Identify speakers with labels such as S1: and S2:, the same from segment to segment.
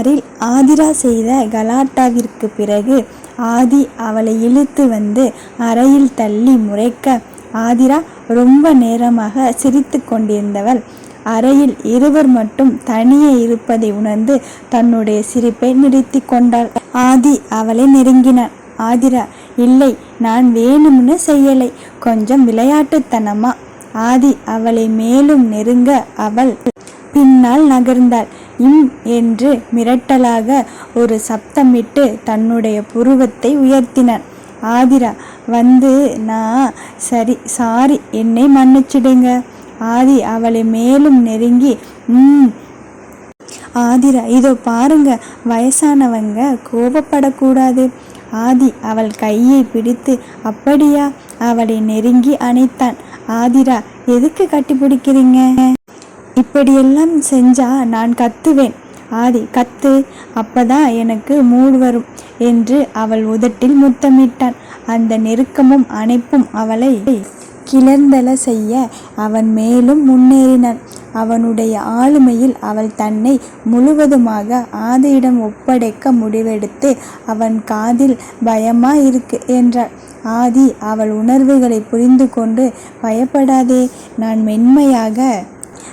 S1: பதினாறில் ஆதிரா செய்த கலாட்டாவிற்கு பிறகு ஆதி அவளை இழுத்து வந்து அறையில் தள்ளி முறைக்க ஆதிரா ரொம்ப நேரமாக சிரித்து கொண்டிருந்தவள். அறையில் இருவர் மட்டும் தனியே இருப்பதை உணர்ந்து தன்னுடைய சிரிப்பை நிறுத்தி கொண்டாள். ஆதி அவளை நெருங்கினான் ஆதிரா இல்லை நான் வேணும்னு செய்யலை. கொஞ்சம் விளையாட்டுத்தனமா? ஆதி அவளை மேலும் நெருங்க அவள் பின்னால் நகர்ந்தாள். இம் என்று மிரட்டலாக ஒரு சப்தமிட்டு தன்னுடைய புருவத்தை உயர்த்தினான் ஆதிரா வந்து நான் சரி சாரி என்னை மன்னிச்சிடுங்க. ஆதி அவளை மேலும் நெருங்கி ம் ஆதிரா இதோ பாருங்க வயசானவங்க கோபப்படக்கூடாது. ஆதி அவள் கையை பிடித்து அப்படியா? அவளை நெருங்கி அணைத்தான். ஆதிரா எதுக்கு கட்டிப்பிடிக்கிறீங்க? இப்படியெல்லாம் செஞ்சா நான் கத்துவேன். ஆதி கத்து அப்பதான் எனக்கு மூடு வரும் என்று அவள் உதட்டில் முத்தமிட்டான். அந்த நெருக்கமும் அணைப்பும் அவளை கிளர்ந்தல செய்ய அவன் மேலும் முன்னேறினான். அவனுடைய ஆளுமையில் அவள் தன்னை முழுவதுமாக ஆதியிடம் ஒப்படைக்க முடிவெடுத்து அவன் காதில் பயமா இருக்கு என்றாள். ஆதி அவள் உணர்வுகளை புரிந்து கொண்டு பயப்படாதே நான் மென்மையாக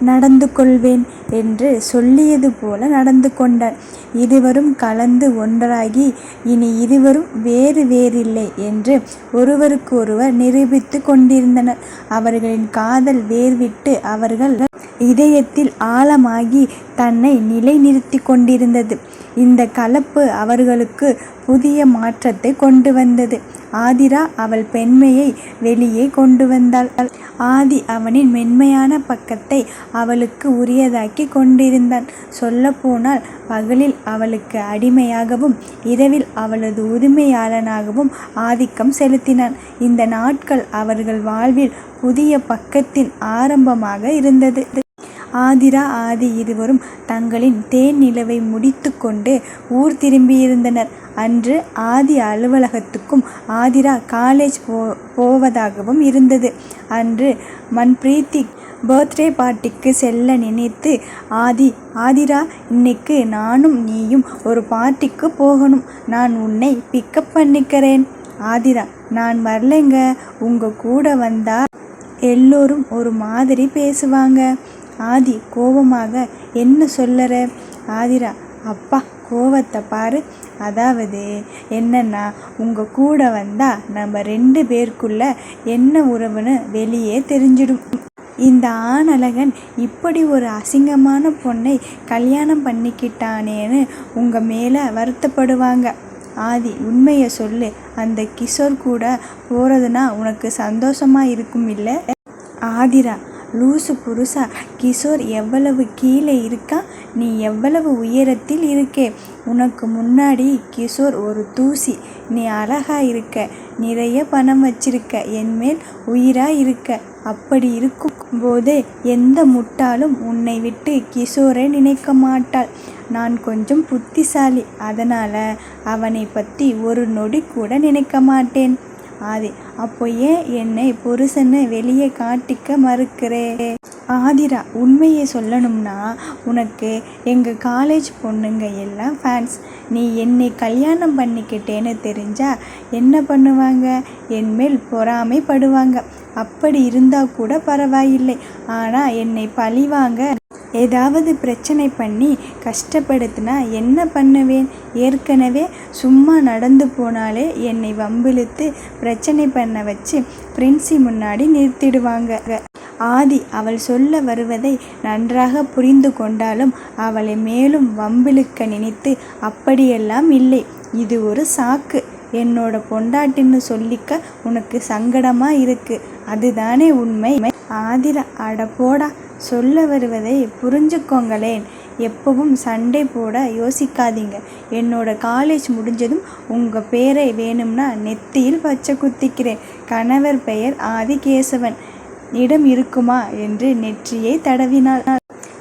S1: நடந்து கொள்வேன் என்று சொல்லியது போல நடந்து கொண்டான் இருவரும் கலந்து ஒன்றாகி இனி இருவரும் வேறு வேறில்லை என்று ஒருவருக்கு ஒருவர் நிரூபித்து கொண்டிருந்தனர். அவர்களின் காதல் வேர்விட்டு அவர்கள் இதயத்தில் ஆழமாகி தன்னை நிலைநிறுத்தி கொண்டிருந்தது. இந்த கலப்பு அவர்களுக்கு புதிய மாற்றத்தை கொண்டு வந்தது. ஆதிரா அவள் பெண்மையை வெளியே கொண்டு வந்தாள் ஆதி அவனின் மென்மையான பக்கத்தை அவளுக்கு உரியதாக்கி கொண்டிருந்தான். சொல்லப்போனால் பகலில் அவளுக்கு அடிமையாகவும் இரவில் அவளது உரிமையாளனாகவும் ஆதிக்கம் செலுத்தினான். இந்த நாட்கள் அவர்கள் வாழ்வில் புதிய பக்கத்தின் ஆரம்பமாக இருந்தது. ஆதிரா ஆதி இருவரும் தங்களின் தேன் நிலவை முடித்து கொண்டு ஊர் திரும்பியிருந்தனர். அன்று ஆதி அலுவலகத்துக்கும் ஆதிரா காலேஜ் போ போவதாகவும் இருந்தது. அன்று மன்பிரீத்தி பர்த்டே பார்ட்டிக்கு செல்ல நினைத்து ஆதி ஆதிரா இன்னைக்கு நானும் நீயும் ஒரு பார்ட்டிக்கு போகணும். நான் உன்னை பிக்கப் பண்ணிக்கிறேன். ஆதிரா நான் வரலைங்க. உங்கள் கூட வந்தால் எல்லோரும் ஒரு மாதிரி பேசுவாங்க. ஆதி கோபமாக என்ன சொல்லற? ஆதிரா அப்பா கோவத்தை பாரு. அதாவது என்னன்னா உங்கள் கூட வந்தால் நம்ம ரெண்டு பேருக்குள்ள என்ன உறவுன்னு வெளியே தெரிஞ்சிடும். இந்த ஆணழகன் இப்படி ஒரு அசிங்கமான பொண்ணை கல்யாணம் பண்ணிக்கிட்டானேன்னு உங்கள் மேலே வருத்தப்படுவாங்க. ஆதி உண்மையை சொல்லு. அந்த கிஷோர் கூட போகிறதுனா உனக்கு சந்தோஷமாக இருக்கும் இல்லை? ஆதிரா லூசு புருஷா கிஷோர் எவ்வளவு கீழே இருக்கா? நீ எவ்வளவு உயரத்தில் இருக்கே? உனக்கு முன்னாடி கிஷோர் ஒரு தூசி. நீ அழகா இருக்க நிறைய பணம் வச்சிருக்க என்மேல் உயிரா இருக்க. அப்படி இருக்கும் போதே எந்த முட்டாளும் உன்னை விட்டு கிஷோரை நினைக்க மாட்டாள். நான் கொஞ்சம் புத்திசாலி அதனால அவனை பற்றி ஒரு நொடி கூட நினைக்க மாட்டேன். ஆதி அப்போ ஏன் என்னை புருஷன்னு வெளியே காட்டிக்க மறுக்கிறே? ஆதிரா உண்மையை சொல்லணும்னா உனக்கு எங்கள் காலேஜ் பொண்ணுங்க எல்லாம் ஃபேன்ஸ் நீ என்னை கல்யாணம் பண்ணிக்கிட்டேன்னு தெரிஞ்சா என்ன பண்ணுவாங்க? என்மேல் பொறாமைப்படுவாங்க. அப்படி இருந்தால் கூட பரவாயில்லை. ஆனால் என்னை பழிவாங்க. ஏதாவது பிரச்சனை பண்ணி கஷ்டப்படுத்தினா என்ன பண்ணுவேன்? ஏற்கனவே சும்மா நடந்து போனாலே என்னை வம்பிழுத்து பிரச்சனை பண்ண வச்சு பிரின்சி முன்னாடி நிறுத்திடுவாங்க. ஆதி அவள் சொல்ல வருவதை நன்றாக புரிந்து கொண்டாலும் அவளை மேலும் வம்பிழுக்க நினைத்து அப்படியெல்லாம் இல்லை. இது ஒரு சாக்கு. என்னோட பொண்டாட்டின்னு சொல்லிக்க உனக்கு சங்கடமா இருக்கு. அதுதானே உண்மை. ஆதிரா அட போடா. சொல்ல வருவதை புரிஞ்சுக்கோங்களேன். எப்பவும் சண்டை போட யோசிக்காதீங்க. என்னோட காலேஜ் முடிஞ்சதும் உங்கள் பேரை வேணும்னா நெத்தியில் பச்சை குத்திக்கிறேன். கணவர் பெயர் ஆதி கேசவன் இடம் இருக்குமா என்று நெற்றியை தடவினாள்.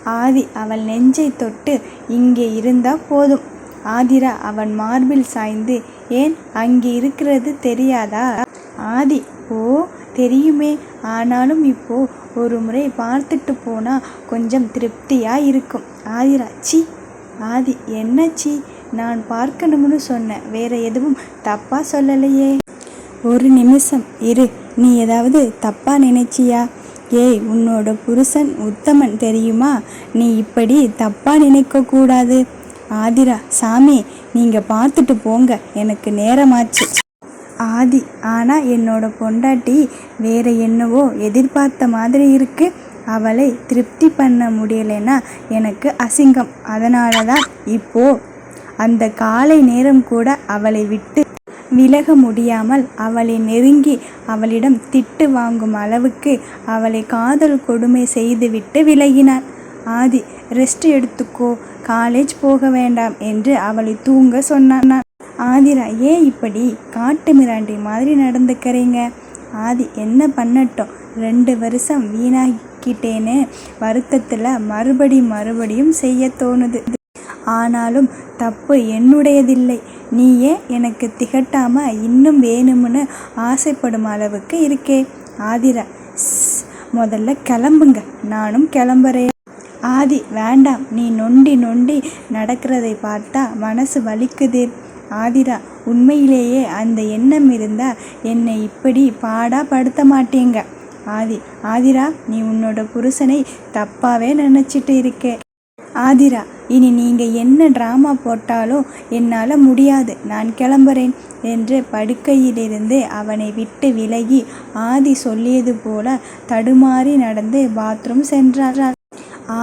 S1: ஆதி அவள் நெஞ்சை தொட்டு இங்கே இருந்தா போதும். ஆதிரா அவன் மார்பில் சாய்ந்து ஏன் அங்கே இருக்கிறது தெரியாதா? ஆதி ஓ தெரியுமே. ஆனாலும் இப்போ ஒரு முறை பார்த்துட்டு போனா கொஞ்சம் திருப்தியா இருக்கும். ஆதிரா சி ஆதி என்னச்சி நான் பார்க்கணும்னு சொன்னேன் வேற எதுவும் தப்பா சொல்லலையே. ஒரு நிமிஷம் இரு. நீ ஏதாவது தப்பா நினைச்சியா? ஏய் உன்னோட புருஷன் உத்தமன் தெரியுமா? நீ இப்படி தப்பா நினைக்க கூடாது ஆதிரா சாமி நீங்க பார்த்துட்டு போங்க. எனக்கு நேரமாச்சு. ஆதி ஆனா என்னோட பொண்டாட்டி வேற என்னவோ எதிர்பார்த்த மாதிரி இருக்கு. அவளை திருப்தி பண்ண முடியலைன்னா எனக்கு அசிங்கம். அதனால தான் இப்போ அந்த காலை நேரம் கூட அவளை விட்டு விலக முடியாமல் அவளை நெருங்கி அவளிடம் திட்டு வாங்கும் அளவுக்கு அவளை காதல் கொடுமை செய்துவிட்டு விலகினார் ஆதி ரெஸ்ட் எடுத்துக்கோ. காலேஜ் போக வேண்டாம் என்று அவளை தூங்க சொன்னான். ஆதிரா ஏன் இப்படி? காட்டு மிராண்டி மாதிரி நடந்துக்கிறீங்க. ஆதி என்ன பண்ணட்டும். ரெண்டு வருஷம் வீணாக்கிட்டேன்னு வருத்தத்தில் மறுபடி மறுபடியும் செய்ய தோணுது. ஆனாலும் தப்பு என்னுடையதில்லை. நீ ஏன் எனக்கு திகட்டாம இன்னும் வேணும்னு ஆசைப்படும் அளவுக்கு இருக்கே. ஆதிரா "ஸ், முதல்ல கிளம்புங்க. நானும் கிளம்புறேன். ஆதி வேண்டாம். நீ நொண்டி நொண்டி நடக்கிறதை பார்த்தா மனசு வலிக்குது. ஆதிரா உண்மையிலேயே அந்த எண்ணம் இருந்தா என்னை இப்படி பாடா படுத்த மாட்டேங்க. ஆதி ஆதிரா நீ உன்னோட புருஷனை தப்பாவே நினச்சிட்டு இருக்கே. ஆதிரா இனி நீங்கள் என்ன ட்ராமா போட்டாலும் என்னால் முடியாது. நான் கிளம்புறேன் என்று படுக்கையிலிருந்து அவனை விட்டு விலகி ஆதி சொல்லியது போல தடுமாறி நடந்து பாத்ரூம் சென்றார்.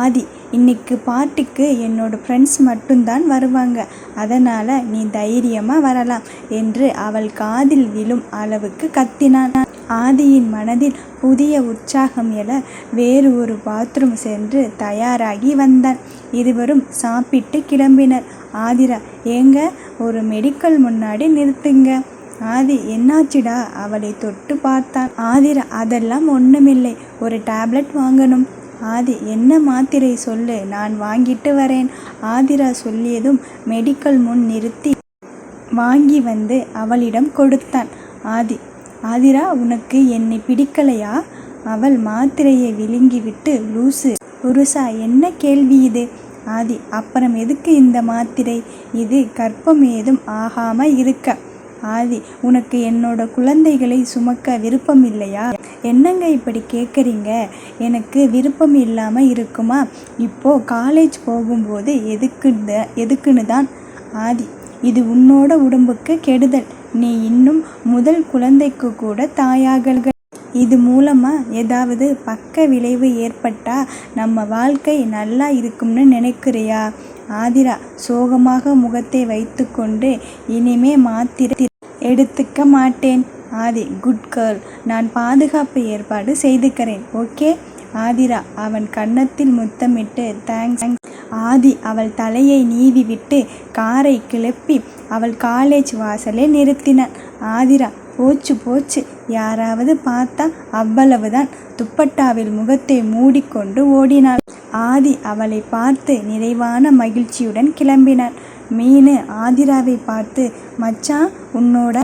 S1: ஆதி இன்னைக்கு பார்ட்டிக்கு என்னோட ஃப்ரெண்ட்ஸ் மட்டும்தான் வருவாங்க. அதனால் நீ தைரியமாக வரலாம் என்று அவள் காதில் விழும் அளவுக்கு கத்தினான். ஆதியின் மனதில் புதிய உற்சாகம் எழ வேறு ஒரு பாத்ரூம் சென்று தயாராகி வந்தான். இருவரும் சாப்பிட்டு கிளம்பினர். ஆதிரா ஏங்க ஒரு மெடிக்கல் முன்னாடி நிறுத்துங்க. ஆதி என்னாச்சுடா? அவளை தொட்டு பார்த்தான். ஆதிரா அதெல்லாம் ஒன்றுமில்லை ஒரு டேப்லெட் வாங்கணும். ஆதி என்ன மாத்திரை சொல்லு? நான் வாங்கிட்டு வரேன். ஆதிரா சொல்லியதும் மெடிக்கல் முன் நிறுத்தி வாங்கி வந்து அவளிடம் கொடுத்தான். ஆதி ஆதிரா உனக்கு என்னை பிடிக்கலையா? அவள் மாத்திரையை விழுங்கிவிட்டு லூசு. புருஷா என்ன கேள்வி இது? ஆதி அப்புறம் எதுக்கு இந்த மாத்திரை? இது கற்பம் ஏதும் ஆகாம இருக்க. ஆதி உனக்கு என்னோட குழந்தைகளை சுமக்க விருப்பம் இல்லையா? என்னங்க இப்படி கேட்குறீங்க எனக்கு விருப்பம் இல்லாமல் இருக்குமா? இப்போ காலேஜ் போகும்போது எதுக்கு எதுக்குன்னு தான். ஆதி இது உன்னோட உடம்புக்கு கெடுதல். நீ இன்னும் முதல் குழந்தைக்கு கூட தாயாகல்கள். இது மூலமாக ஏதாவது பக்க விளைவு ஏற்பட்டா நம்ம வாழ்க்கை நல்லா இருக்கும்னு நினைக்கிறியா? ஆதிரா சோகமாக முகத்தை வைத்துக்கொண்டு இனிமே மாத்திரை எடுத்துக்க மாட்டேன். ஆதி குட் கேர்ள் நான் பாதுகாப்பு ஏற்பாடு செய்துக்கிறேன். ஓகே? ஆதிரா அவன் கன்னத்தில் முத்தமிட்டு தேங்க்ஸ் ஆதி அவள் தலையை நீவிவிட்டு காரை கிளப்பி அவள் காலேஜ் வாசலில் நிறுத்தினான் ஆதிரா போச்சு போச்சு. யாராவது பார்த்தா அவ்வளவுதான். துப்பட்டாவில் முகத்தை மூடிக்கொண்டு ஓடினாள். ஆதி அவளை பார்த்து நிறைவான மகிழ்ச்சியுடன் கிளம்பினான் மீனு ஆதிராவை பார்த்து மச்சான் உன்னோட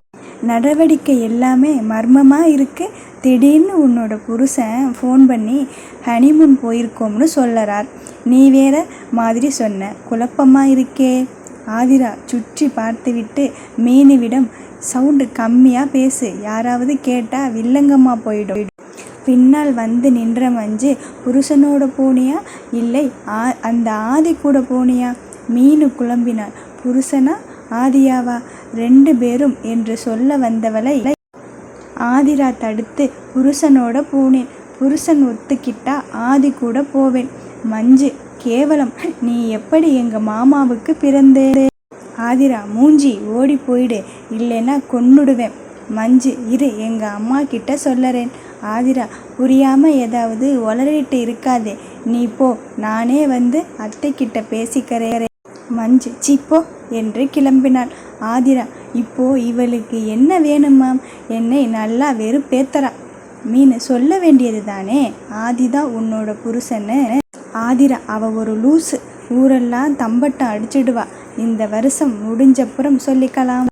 S1: நடவடிக்கை எல்லாமே மர்மமாக இருக்கு. திடீர்னு உன்னோட புருஷன் ஃபோன் பண்ணி ஹனிமூன் போயிருக்கோம்னு சொல்லறார். நீ வேற மாதிரி சொன்ன. குழப்பமாக இருக்கே. ஆதிரா சுற்றி பார்த்துவிட்டு மீனுவிடம் சவுண்டு கம்மியாக பேசு. யாராவது கேட்டால் வில்லங்கம்மா போயிடும். பின்னால் வந்து நின்ற மஞ்சு புருஷனோட போனியா? இல்லை. ஆ அந்த ஆதி கூட போனியா? மீனு குழம்பினாள். புருஷனா? ஆதியாவா? ரெண்டு பேரும் என்று சொல்ல வந்தவளை ஆதிரா தடுத்து புருஷனோட போனேன். புருஷன் ஒத்துக்கிட்டா ஆதி கூட போவேன். மஞ்சு கேவலம். நீ எப்படி எங்க மாமாவுக்கு பிறந்தே? ஆதிரா மூஞ்சி ஓடி போயிடு. இல்லைன்னா கொன்னுடுவேன். மஞ்சு இரு எங்க அம்மா கிட்ட சொல்லறேன். ஆதிரா புரியாம ஏதாவது உளறிட்டு இருக்காதே. நீ போ நானே வந்து அத்தை கிட்ட பேசிக்கிறேன். மஞ்சு சிப்போ என்று கிளம்பினாள். ஆதிரா இப்போ இவளுக்கு என்ன வேணுமாம் என்னை நல்லா வெறுப்பேத்தரா மீன் சொல்ல வேண்டியது தானே ஆதிதான் உன்னோட புருஷன்னு. ஆதிரா அவ ஒரு லூசு. ஊரெல்லாம் தம்பட்டம் அடிச்சிடுவா. இந்த வருஷம் முடிஞ்சப்புறம் சொல்லிக்கலாம்.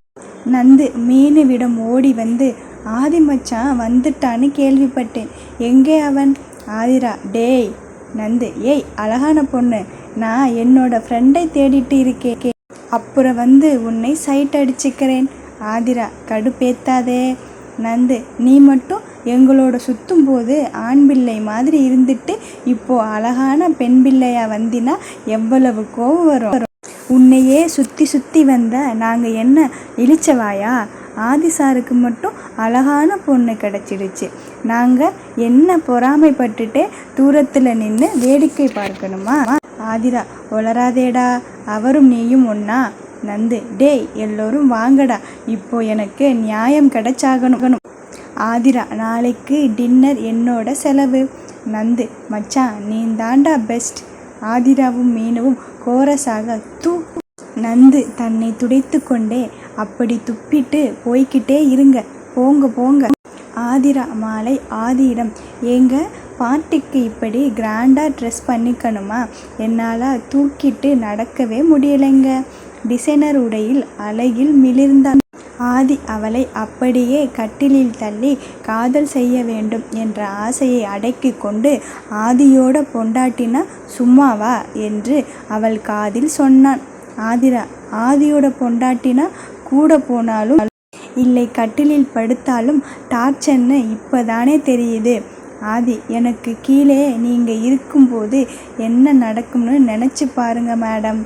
S1: நந்து மீனுவிடம் ஓடி வந்து ஆதி மச்சான் வந்துட்டான்னு கேள்விப்பட்டேன். எங்கே அவன்? ஆதிரா டேய் நந்து ஏய் அழகான பொண்ணு. நான் என்னோட ஃப்ரெண்டை தேடிட்டு இருக்கேன். அப்புறம் வந்து உன்னை சைட் அடிச்சுக்கிறேன். ஆதிரா கடுப்பேத்தாதே. நந்து நீ மட்டும் எங்களோட சுத்தும் போது ஆண் பிள்ளை மாதிரி இருந்துட்டு இப்போ அழகான பெண் பிள்ளையா வந்தினா எவ்வளவு கோவம் வரும். உன்னையே சுத்தி சுத்தி வந்த நாங்க என்ன இழிச்சவாயா? ஆதி சாருக்கு மட்டும் அழகான பொண்ணு கிடச்சிடுச்சு. நாங்கள் என்ன பொறாமைப்பட்டுட்டே தூரத்தில் நின்று வேடிக்கை பார்க்கணுமா? ஆதிரா உளராதேடா அவரும் நீயும் ஒன்னா நந்து டேய் எல்லோரும் வாங்கடா. இப்போ எனக்கு நியாயம் கிடைச்சாகணும். ஆதிரா நாளைக்கு டின்னர் என்னோட செலவு. நந்து மச்சான் நீ தாண்டா பெஸ்ட். ஆதிராவும் மீனவும் கோரஸாக தூ நந்து தன்னை துடைத்து கொண்டே அப்படி துப்பிட்டு போய்க்கிட்டே இருங்க. போங்க போங்க. ஆதிரா மாலை ஆதியிடம். ஏங்க பார்ட்டிக்கு இப்படி கிராண்டாக ட்ரெஸ் பண்ணிக்கணுமா? என்னால் தூக்கிட்டு நடக்கவே முடியலைங்க. டிசைனர் உடையில் அழகில் மிளிர்ந்தான் ஆதி அவளை அப்படியே கட்டிலில் தள்ளி காதல் செய்ய வேண்டும் என்ற ஆசையை அடக்கி கொண்டு ஆதியோட பொண்டாட்டினா சும்மாவா என்று அவள் காதில் சொன்னான். ஆதிரா ஆதியோட பொண்டாட்டினா கூட போனாலும் இல்லை கட்டிலில் படுத்தாலும் டார்ச்சர்னு இப்போதானே தெரியுது. ஆதி எனக்கு கீழே நீங்கள் இருக்கும்போது என்ன நடக்கும்னு நினச்சி பாருங்க மேடம்.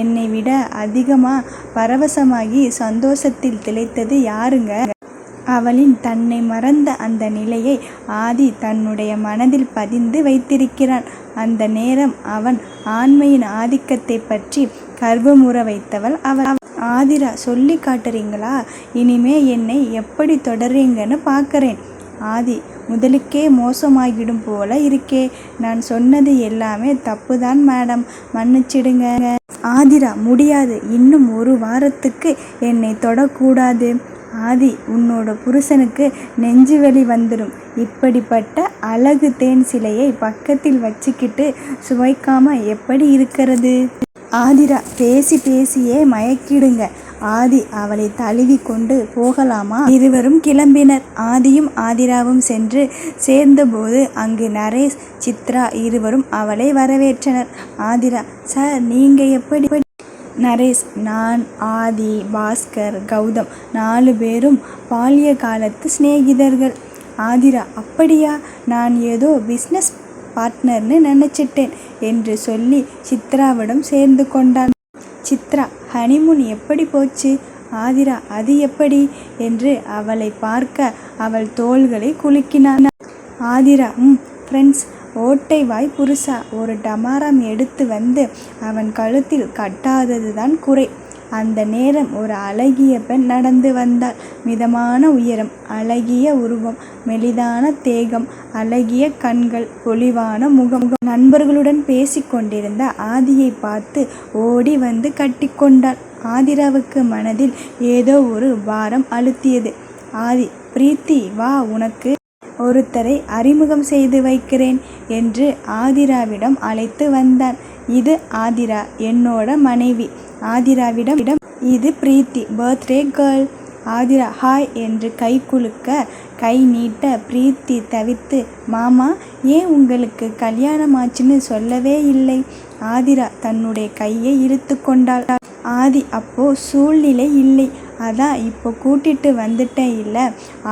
S1: என்னை விட அதிகமாக பரவசமாகி சந்தோஷத்தில் திளைத்தது யாருங்க? அவளின் தன்னை மறந்த அந்த நிலையை ஆதி தன்னுடைய மனதில் பதிந்து வைத்திருக்கிறான். அந்த நேரம் அவன் ஆண்மையின் ஆதிக்கத்தை பற்றி கர்வமுற வைத்தவள் அவள். ஆதிரா சொல்லி காட்டுறீங்களா? இனிமே என்னை எப்படி தொடர்றீங்கன்னு பார்க்குறேன். ஆதி முதலுக்கே மோசமாகிடும் போல இருக்கே. நான் சொன்னது எல்லாமே தப்புதான் மேடம். மன்னிச்சிடுங்க. ஆதிரா முடியாது. இன்னும் ஒரு வாரத்துக்கு என்னை தொடக்கூடாது. ஆதி உன்னோட புருஷனுக்கு நெஞ்சு வலி வந்துடும் இப்படிப்பட்ட அழகு தேன் சிலையை பக்கத்தில் வச்சுக்கிட்டு சுவைக்காம எப்படி இருக்கிறது? ஆதிரா பேசி பேசியே மயக்கிடுங்க. ஆதி அவளை தழுவி கொண்டு போகலாமா? இருவரும் கிளம்பினர். ஆதியும் ஆதிராவும் சென்று சேர்ந்தபோது அங்கு நரேஷ் சித்ரா இருவரும் அவளை வரவேற்றனர். ஆதிரா சார் நீங்க எப்படி? நரேஷ் நான் ஆதி பாஸ்கர் கௌதம் நாலு பேரும் பாலிய காலத்து சிநேகிதர்கள். ஆதிரா அப்படியா? நான் ஏதோ பிஸ்னஸ் பார்ட்னர்னு நினச்சிட்டேன் என்று சொல்லி சித்ராவிடம் சேர்ந்து கொண்டான். சித்ரா ஹனிமூன் எப்படி போச்சு? ஆதிரா அது எப்படி என்று அவளை பார்க்க அவள் தோள்களை குலுக்கினான் ஆதிரா ம் ஃப்ரெண்ட்ஸ் ஓட்டை வாய் புருஷா. ஒரு டமாரம் எடுத்து வந்து அவன் கழுத்தில் கட்டாதது தான் குறை. அந்த நேரம் ஒரு அழகிய பெண் நடந்து வந்தாள். மிதமான உயரம் அழகிய உருவம் மெலிதான தேகம் அழகிய கண்கள் பொலிவான முகம். நண்பர்களுடன் பேசிக்கொண்டிருந்த ஆதியை பார்த்து ஓடி வந்து கட்டிக்கொண்டாள் ஆதிராவுக்கு மனதில் ஏதோ ஒரு பாரம் அழுத்தியது. ஆதி பிரீத்தி வா உனக்கு ஒருத்தரை அறிமுகம் செய்து வைக்கிறேன் என்று ஆதிராவிடம் அழைத்து வந்தான். இது ஆதிரா என்னோட மனைவி. ஆதிராவிடம் இது Preethi birthday girl. Aadhira hi என்று கை குலுக்க கை நீட்ட பிரீத்தி தவித்து மாமா ஏன் உங்களுக்கு கல்யாணம் ஆச்சுன்னு சொல்லவே இல்லை? ஆதிரா தன்னுடைய கையை இழுத்து கொண்டாள். ஆதி அப்போ சூழ்நிலை இல்லை. அதான் இப்போ கூட்டிட்டு வந்துட்டேன் இல்லை.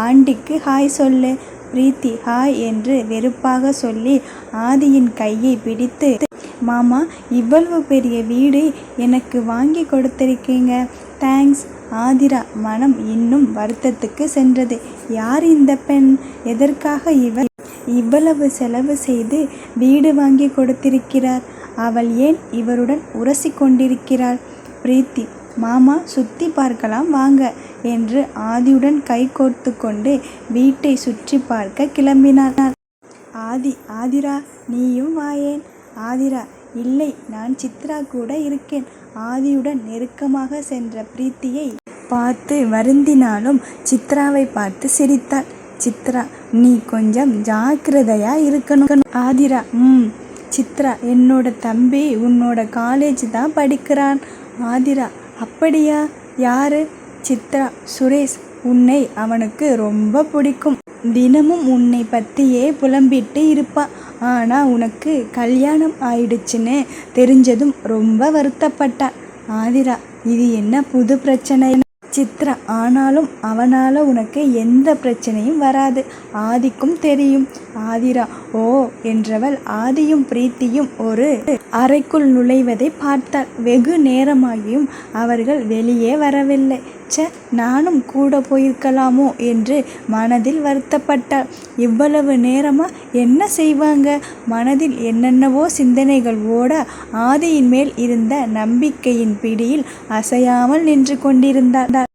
S1: ஆண்டிக்கு ஹாய் சொல்லு. பிரீத்தி ஹாய் என்று வெறுப்பாக சொல்லி ஆதியின் கையை பிடித்து மாமா இவ்வளவு பெரிய வீடு எனக்கு வாங்கி கொடுத்திருக்கீங்க. தேங்க்ஸ். ஆதிரா மனம் இன்னும் வருத்தத்துக்கு சென்றது. யார் இந்த பெண்? எதற்காக இவள் இவ்வளவு செலவு செய்து வீடு வாங்கி கொடுத்திருக்கிறார்? அவள் ஏன் இவருடன் உரசி கொண்டிருக்கிறாள்? பிரீத்தி மாமா சுத்தி பார்க்கலாம் வாங்க என்று ஆதியுடன் கை கோர்த்து கொண்டு வீட்டை சுற்றி பார்க்க கிளம்பினார். ஆதி ஆதிரா நீயும் வாயேன். ஆதிரா இல்லை நான் சித்ரா கூட இருக்கேன். ஆதியுடன் நெருக்கமாக சென்ற பிரீத்தியை பார்த்து வருந்தினாலும் சித்ராவை பார்த்து சிரித்தாள். சித்ரா நீ கொஞ்சம் ஜாக்கிரதையா இருக்கணும். ஆதிரா ம் சித்ரா என்னோட தம்பி உன்னோட காலேஜ் தான் படிக்கிறான். ஆதிரா அப்படியா? யாரு? சித்ரா சுரேஷ். உன்னை அவனுக்கு ரொம்ப பிடிக்கும். தினமும் உன்னை பற்றியே புலம்பிட்டு இருப்பாள் ஆனால் உனக்கு கல்யாணம் ஆயிடுச்சுன்னு தெரிஞ்சதும் ரொம்ப வருத்தப்பட்டா. ஆதிரா இது என்ன புது பிரச்சனை சித்ரா ஆனாலும் அவனால உனக்கு எந்த பிரச்சனையும் வராது. ஆதிக்கும் தெரியும். ஆதிரா ஓ என்றவள் ஆதியும் பிரீத்தியும் ஒரு அறைக்குள் நுழைவதை பார்த்தாள். வெகு நேரமாகியும் அவர்கள் வெளியே வரவில்லை. ச்சே நானும் கூட போயிருக்கலாமோ என்று மனதில் வருத்தப்பட்டாள் இவ்வளவு நேரமா என்ன செய்வாங்க? மனதில் என்னென்னவோ சிந்தனைகள் ஓட ஆதியின் மேல் இருந்த நம்பிக்கையின் பிடியில் அசையாமல் நின்று கொண்டிருந்தாள்